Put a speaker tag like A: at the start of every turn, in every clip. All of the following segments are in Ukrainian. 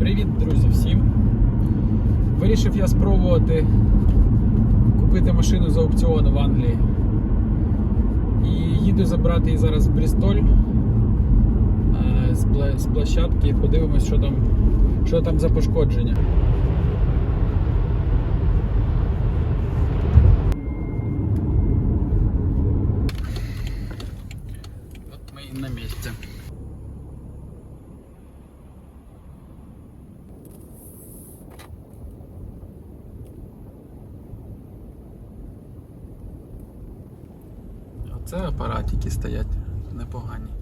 A: Привіт, друзі, всім! Вирішив я спробувати купити машину з аукціону в Англії. І їду забрати її зараз в Брістоль е, з, площадки подивимось, що там, що там за пошкодження. От ми і на місці. Оце апаратики стоять непогані.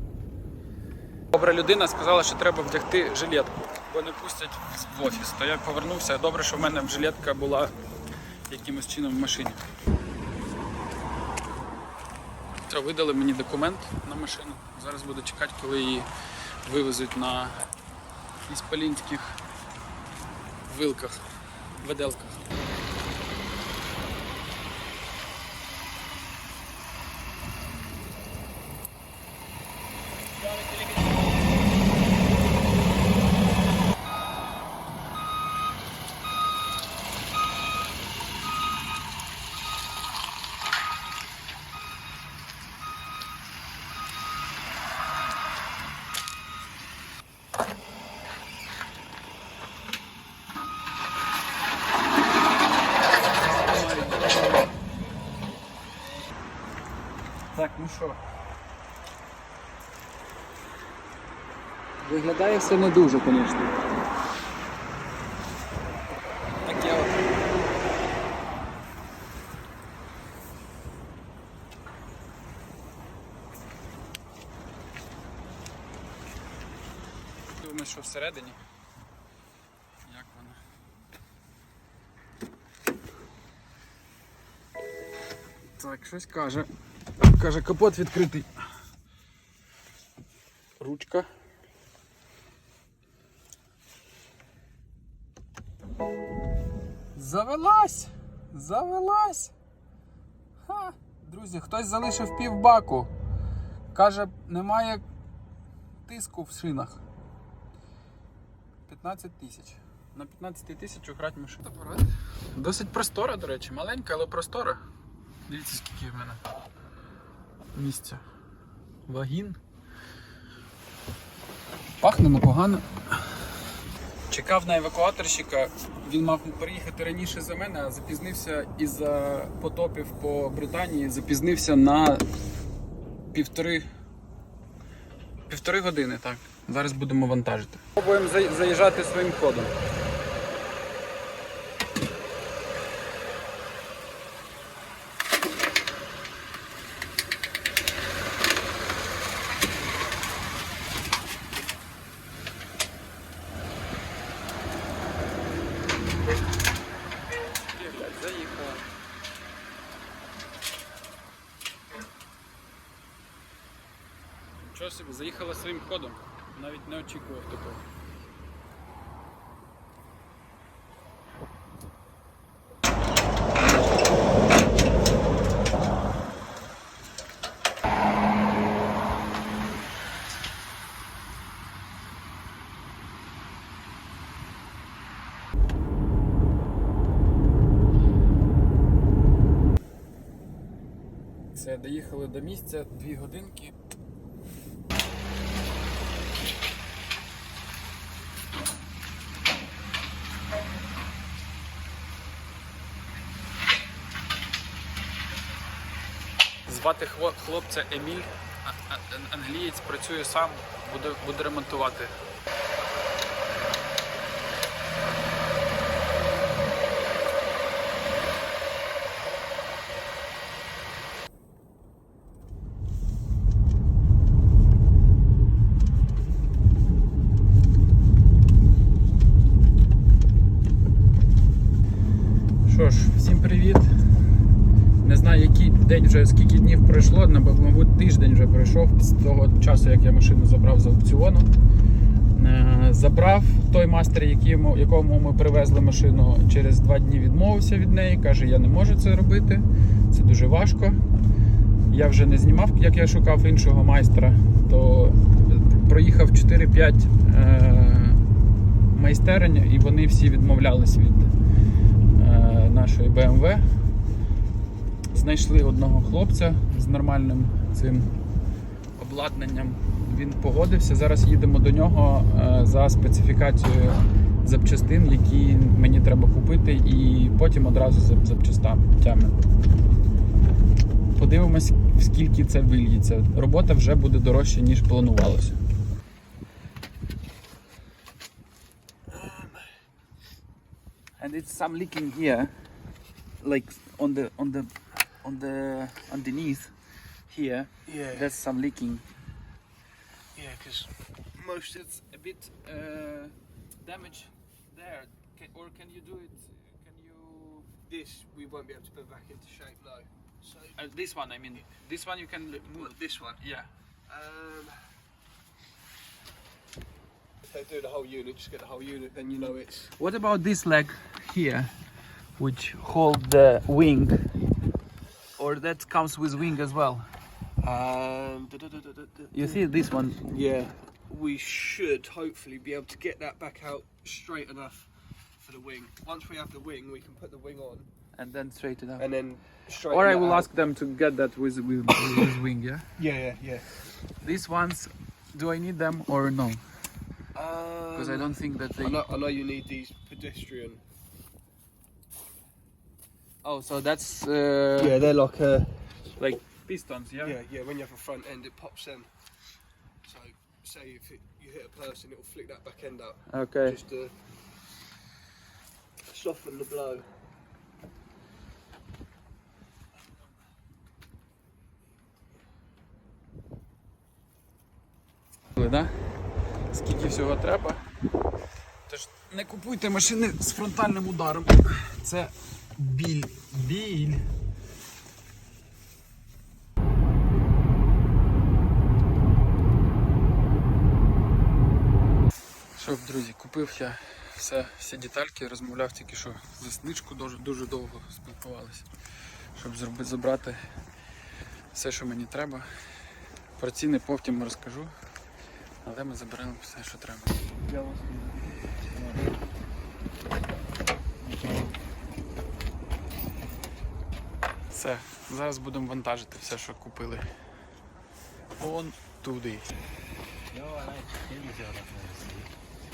A: Добра людина сказала, що треба вдягти жилетку, бо не пустять в офіс. То я повернувся. Добре, що в мене жилетка була якимось чином в машині. Все, видали мені документ на машину. Зараз буду чекати, коли її вивезуть на іспалінських вилках, веделках. Так, ну що. Виглядає все не дуже, звісно. Таке от. Думаю, що всередині. Як воно? Так, щось каже. Каже, капот відкритий. Завелась! Завелась! Ха! Друзі, хтось залишив півбаку. Каже, немає тиску в шинах. 15 тисяч. На 15 тисяч грати машину. Досить простора, до речі, маленька, але простора. Дивіться, скільки в мене місця. Вагін. Пахне непогано. Чекав на евакуаторщика. Він мав приїхати раніше за мене, а запізнився із-за потопів по Британії. Запізнився на півтори. Півтори години, так. Зараз будемо вантажити. Пробуємо заїжджати своїм ходом. Заїхала. Чого собі, заїхала своїм ходом. Навіть не очікував такого. Доїхали до місця, дві годинки. Звати хлопця Еміль, англієць працює сам, буде, буде ремонтувати. Що ж, всім привіт. Не знаю, який день вже скільки днів пройшло, наб- мабуть, тиждень вже пройшов з того часу, як я машину забрав з аукціону. Е, Забрав той мастер, якому, ми привезли машину, через два дні відмовився від неї. Каже, я не можу це робити, це дуже важко. Я вже не знімав, як я шукав іншого майстра, то проїхав 4-5 е, майстерень, і вони всі відмовлялись від е, нашої BMW. Знайшли одного хлопця з нормальним цим обладнанням. Він погодився. Зараз їдемо до нього е, за специфікацією запчастин, які мені треба купити, і потім одразу за запчастями. Подивимось, скільки це вильється. Робота вже буде дорожче, ніж планувалося. And it's some leaking here, like on the on the on the underneath here.
B: Yeah,
A: There's some leaking.
B: yeah, because
A: Most it's a bit uh, damage there. Can, or can you do it? Can you?
B: this we won't be able to put back into shape, no. So
A: Uh, this one, I mean, this one you can move.
B: well, this one,
A: Yeah.
B: um, if they do the whole unit, just get the whole unit, then you know it's
A: What about this leg here, which hold the wing? Or that comes with wing as well.
B: Um, da- da- da-
A: You see this one?
B: Yeah, we should hopefully be able to get that back out straight enough for the wing. Once we have the wing, we can put the wing on
A: And then straighten out.
B: and then straight.
A: Or I will ask them to get that with with, with wing. Yeah.
B: Yeah, yeah, yeah.
A: These ones, do I need them or no?
B: Because
A: Because I don't think that they.
B: I know, I know you need these pedestrian.
A: Oh, so that's uh,
B: Yeah, they're like a.
A: like pistons, yeah.
B: Yeah, yeah. When you have a front end, it pops them. So, say if it, you hit a person, it'll flick that back end up
A: Okay.
B: just to soften the blow.
A: Да? Скільки всього треба. Тож не купуйте машини з фронтальним ударом. Це біль. Біль. Що, друзі, купив я все, всі детальки, розмовляв тільки що за сничку, дуже, дуже довго спілкувалися, щоб зробити, забрати все, що мені треба. Про ціни потім розкажу, але ми заберемо все, що треба. Все, зараз будемо вантажити все, що купили. Он туди.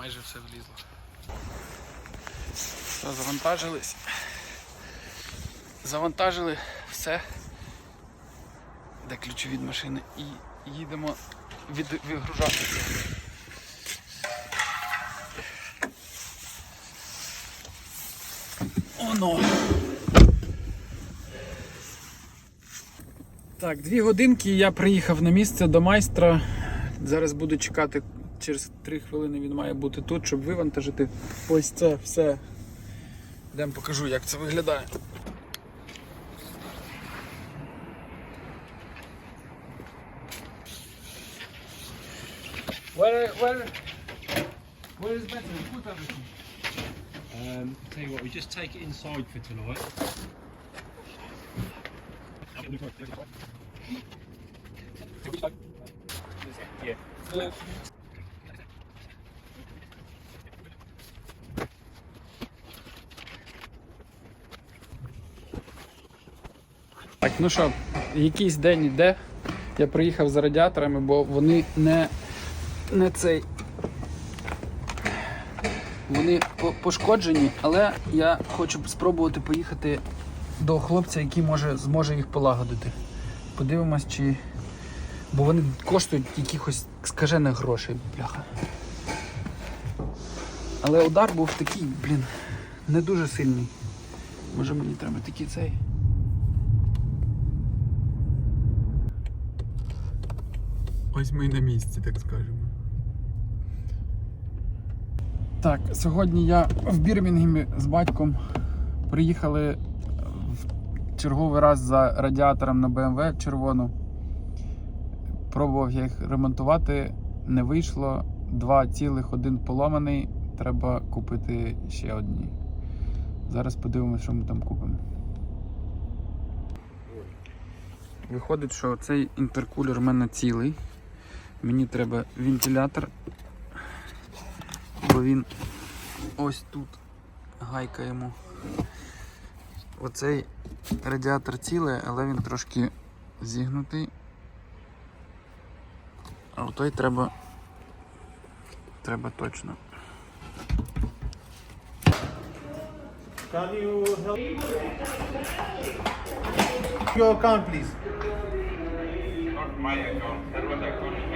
A: Майже все влізло. Все, завантажились. Завантажили все. Де ключі від машини і їдемо від, вигружатися. Оно. Так, дві годинки я приїхав на місце до майстра. Зараз буду чекати через три хвилини він має бути тут, щоб вивантажити ось це все. Йдемо покажу, як це виглядає. Where, where, where is better? Put everything.
C: Um, tell you what, we just take it inside for tonight.
A: Так, ну що, якийсь день йде. Я приїхав за радіаторами, бо вони не, не цей. Вони пошкоджені, але я хочу спробувати поїхати до хлопця, який може, зможе їх полагодити. Подивимось, чи. Бо вони коштують якихось скажених грошей, бляха. Але удар був такий, блін, не дуже сильний. Може мені треба такий цей. Ось ми на місці, так скажемо. Так, сьогодні я в Бірмінгемі з батьком приїхали в черговий раз за радіатором на BMW червону. Пробував я їх ремонтувати, не вийшло. Два цілих, один поломаний. Треба купити ще одні. Зараз подивимося, що ми там купимо. Виходить, що цей інтеркулер в мене цілий. Мені треба вентилятор, бо він ось тут гайка йому. Оцей радіатор цілий, але він трошки зігнутий. А той треба. Треба точно.
D: Can you help? Your account, please.
E: Not my account. That was account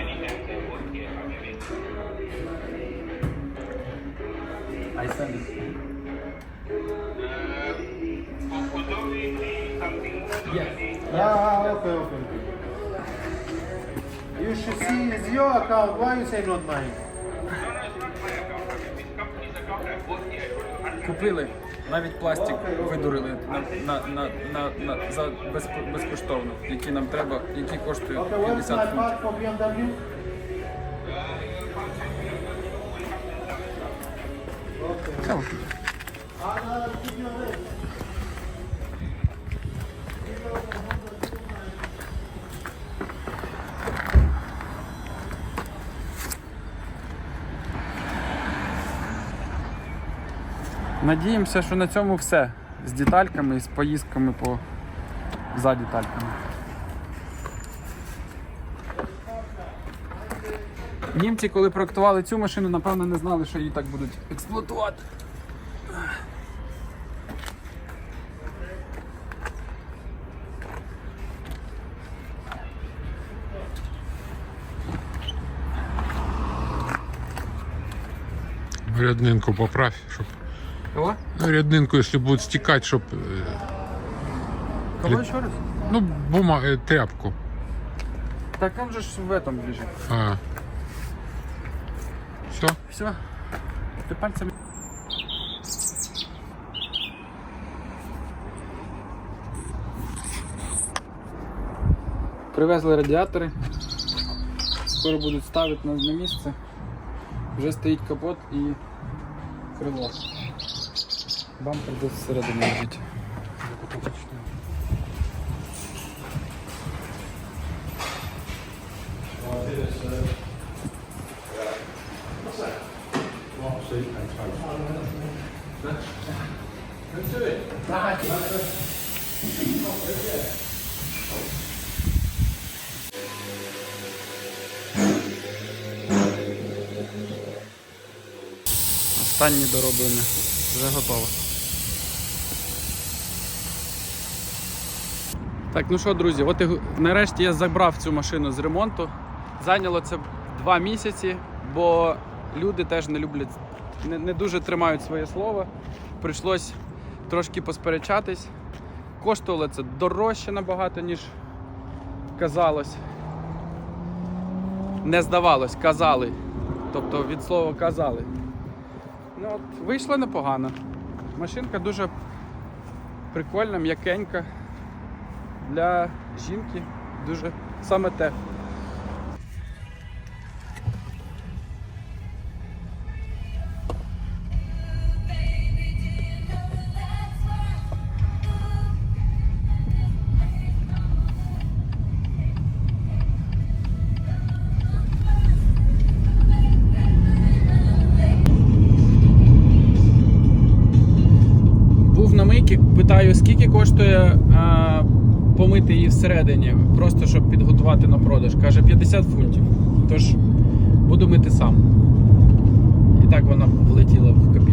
A: Yes.
D: Ah, okay, okay. You should see your account. Why you say not mine?
A: Купили, навіть пластик видурили на, на, на, на, на, за без, безкоштовно, які нам треба, які коштують
D: Okay, where's
A: 50
D: my
A: фунтів.
D: part for BMW? Ring.
A: Надіємося, що на цьому все. З детальками і з поїздками по за детальками. Німці, коли проектували цю машину, напевно, не знали, що її так будуть експлуатувати.
F: Ряднинку поправь, щоб.
A: Кого?
F: Ну, ряднинку, якщо буде стікати, щоб. е,
A: Кого ще раз?
F: Ну, бума, е, тряпку.
A: Так он же ж в этом лежит.
F: А. Все?
A: Все. Ти пальцем. Привезли радіатори. Скоро будуть ставити на, на місце. Вже стоїть капот і крило. Бампер десь всередині лежить. Останні дороблення. Вже готово. Так, ну що, друзі, от і нарешті я забрав цю машину з ремонту. Зайняло це два місяці, бо люди теж не люблять, не, не дуже тримають своє слово. Прийшлось трошки посперечатись. Коштувало це дорожче набагато, ніж казалось. Не здавалось, казали. Тобто від слова казали. Ну от, вийшло непогано. Машинка дуже прикольна, м'якенька. Для жінки дуже саме те. Коштує а, помити її всередині, просто щоб підготувати на продаж. Каже 50 фунтів. Тож буду мити сам. І так вона влетіла в копійку.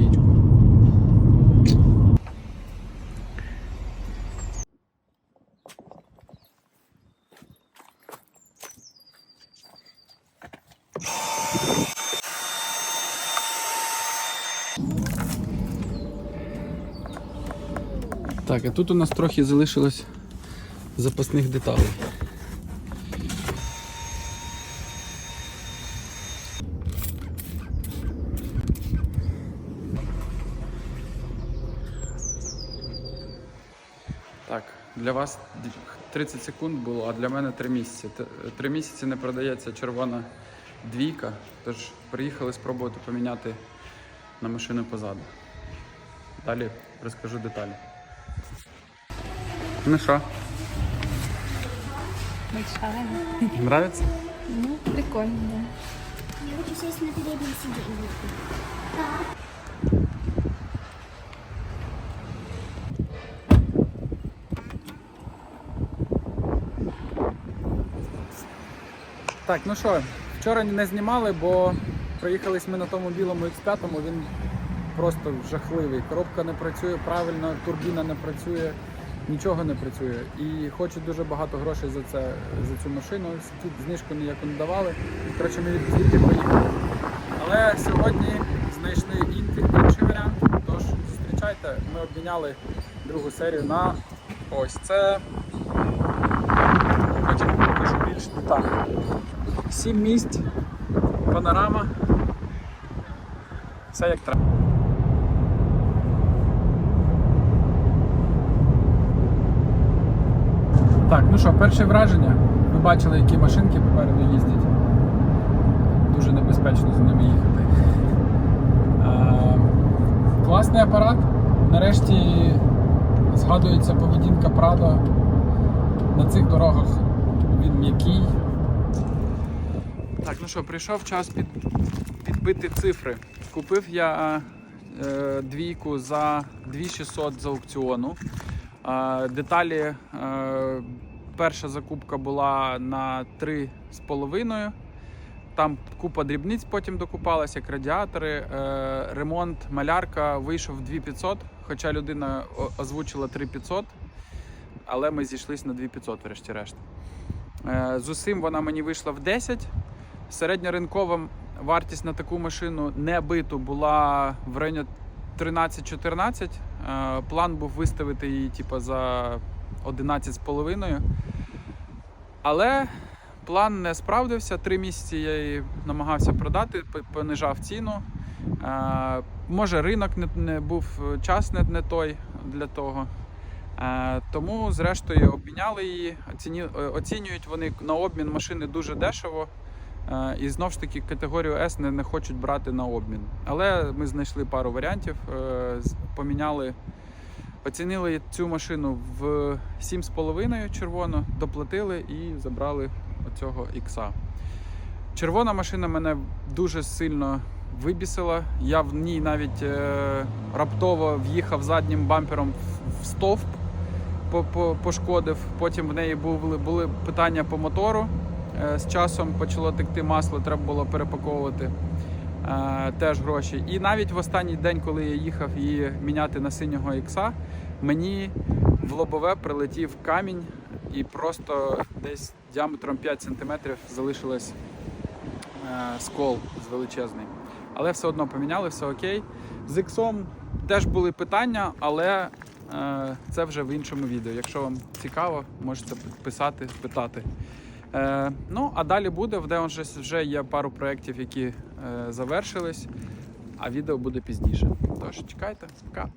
A: Так, а тут у нас трохи залишилось запасних деталей. Так, для вас 30 секунд було, а для мене 3 місяці. 3 місяці не продається червона двійка, тож приїхали спробувати поміняти на машину позаду. Далі розкажу деталі. Ну що,
G: Большая.
A: нравиться?
G: Ну, прикольно, да.
H: Я хочу сесть на переднее сиденье.
A: Так, ну що, вчора не знімали, бо приїхались ми на тому білому X5, він просто жахливий. Коробка не працює правильно, турбіна не працює, нічого не працює. І хочуть дуже багато грошей за це за цю машину. Тут знижку ніяку не давали. Коротше, ми звідти поїхали. Але сьогодні знайшли інший варіант. Тож зустрічайте, ми обміняли другу серію на ось це. Потім покажу більш детально. Сім місць, панорама. Все як треба. Так, ну що, перше враження. Ви бачили, які машинки попереду їздять. Дуже небезпечно з ними їхати. Е, класний апарат. Нарешті згадується поведінка Prado на цих дорогах. Він м'який. Так, ну що, прийшов час під, підбити цифри. Купив я е, двійку за 2600 з аукціону. Е, деталі, е, перша закупка була на 3,5. Там купа дрібниць потім докупалась, як радіатори. Е, ремонт, малярка вийшов 2500, хоча людина озвучила 3500, але ми зійшлися на 2500 врешті-решт. З усім вона мені вийшла в 10. Середньоринкова вартість на таку машину не биту була в районі 13-14. Е, План був виставити її типу, за 11,5. Але план не справдився. Три місяці я її намагався продати, понижав ціну. Е, Може, ринок не, був час не, той для того. Е, Тому, зрештою, обміняли її. Е, оцінюють вони на обмін машини дуже дешево. Е, І знову ж таки категорію S не, не хочуть брати на обмін. Але ми знайшли пару варіантів, е, поміняли, оцінили цю машину в 7,5 червоно, доплатили і забрали оцього ікса. Червона машина мене дуже сильно вибісила. Я в ній навіть е, раптово в'їхав заднім бампером в- стовп, по- по- пошкодив. Потім в неї були, були питання по мотору. Е, З часом почало текти масло, треба було перепаковувати е, теж гроші. І навіть в останній день, коли я їхав її міняти на синього ікса, мені в лобове прилетів камінь і просто десь діаметром 5 см залишилось е, скол з величезний. Але все одно поміняли, все окей. З іксом теж були питання, але це вже в іншому відео. Якщо вам цікаво, можете писати, питати. Е, ну, а далі буде, в вже, вже є пару проєктів, які е, завершились, а відео буде пізніше. Тож чекайте, пока.